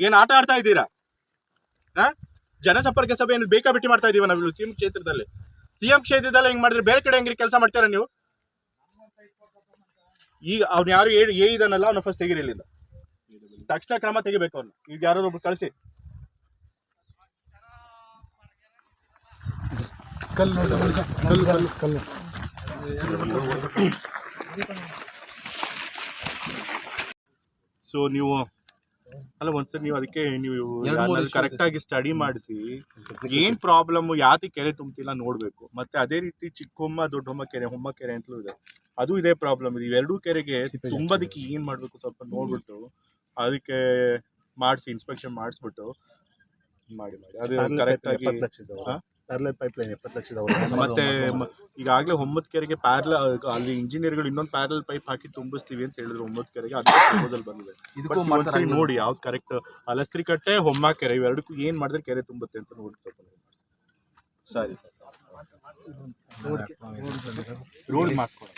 ಏನ್ ಆಟ ಆಡ್ತಾ ಇದ್ದೀರಾ? ಹಾ ಜನಸಂಪರ್ಕ ಸಭೆ ಏನು ಬೇಕಾಬಿಟ್ಟಿ ಮಾಡ್ತಾ ಇದೀವ ನಾವು ಸಿಎಂ ಕ್ಷೇತ್ರದಲ್ಲಿ? ಸಿಎಂ ಕ್ಷೇತ್ರದಲ್ಲಿ ಹೆಂಗ್ ಮಾಡಿದ್ರೆ ಬೇರೆ ಕಡೆ ಹೆಂಗ್ರಿ ಕೆಲಸ ಮಾಡ್ತೀರಾ ನೀವು? ಈಗ ಅವ್ನು ಯಾರು ಏ ಏ ಇದನ್ನಲ್ಲ ಅವ್ನ ಫಸ್ಟ್ ತೆಗಿರಿಲಿಲ್ಲ ತಕ್ಷಣ ಕ್ರಮ ತೆಗಿಬೇಕು ಅವ್ನು. ಈಗ ಯಾರೋ ಒಬ್ರು ಕಳಿಸಿ. ಕಲ್ಲು ನೋಡಿ ಮನುಷ್ಯ. ಕಲ್ಲು ಕಲ್ಲು ಕಲ್ಲು. ಸೊ ನೀವು ಅಲ್ಲ ಒಂದ್ಸರಿ ನೀವು ಅದಕ್ಕೆ ನೀವು ಕರೆಕ್ಟ್ ಆಗಿ ಸ್ಟಡಿ ಮಾಡಿಸಿ ಏನ್ ಪ್ರಾಬ್ಲಮ್ ಯಾತಿ ಕೆರೆ ತುಂಬ್ತಿಲ್ಲ ನೋಡ್ಬೇಕು. ಮತ್ತೆ ಅದೇ ರೀತಿ ಚಿಕ್ಕಹೊಮ್ಮ ದೊಡ್ಡಮ್ಮ ಕೆರೆ ಹೊಮ್ಮ ಕೆರೆ ಅಂತಲೂ ಇದೆ. ಅದು ಇದೇ ಪ್ರಾಬ್ಲಮ್ ಇದೆ ಇವೆರಡೂ ಕೆರೆಗೆ ತುಂಬದಕ್ಕೆ ಏನ್ ಮಾಡ್ಬೇಕು ಸ್ವಲ್ಪ ನೋಡ್ಬಿಟ್ಟು ಅದಕ್ಕೆ ಮಾಡಿಸಿ ಇನ್ಸ್ಪೆಕ್ಷನ್ ಮಾಡಿಸ್ಬಿಟ್ಟು ಮಾಡಿ ಮಾಡಿ. ಅದು ಕರೆಕ್ಟ್ ಆಗಿ? ಪ್ಯಾರಲಲ್ ಪೈಪ್ ಲೈನ್ ಎಪ್ಪತ್ತು ಲಕ್ಷದ ಮತ್ತೆ ಮ- ಈಗಾಗಲೇ ಹೊಮ್ಮತ್ ಕೆರೆಗೆ ಪ್ಯಾರಲ ಅಲ್ಲಿ ಇಂಜಿನಿಯರ್ಗಳು ಇನ್ನೊಂದು ಪ್ಯಾರಲ್ ಪೈಪ್ ಹಾಕಿ ತುಂಬಿಸ್ತೀವಿ ಅಂತ ಹೇಳಿದ್ರು ಹೊಮ್ಮತ್ ಕೆರೆಗೆ ಅದಕ್ಕೆ ಪ್ರಪೋಸಲ್ ಬಂದಿದೆ. ಇದಕ್ಕೂ ಒಂದ್ಸರಿ ನೋಡಿ ಯಾವ್ದು ಕರೆಕ್ಟ್ ಅಲಸ್ತ್ರಿ ಕಟ್ಟೆ ಹೊಮ್ಮ ಕೆರೆ ಇವೆರಡಕ್ಕೂ ಏನು ಮಾಡಿದ್ರೆ ಕೆರೆ ತುಂಬುತ್ತೆ ಅಂತ ನೋಡಿ. ಸರಿ ಸರ್. ರೋಡ್ ಮಾಡ್ಕೊಂಡು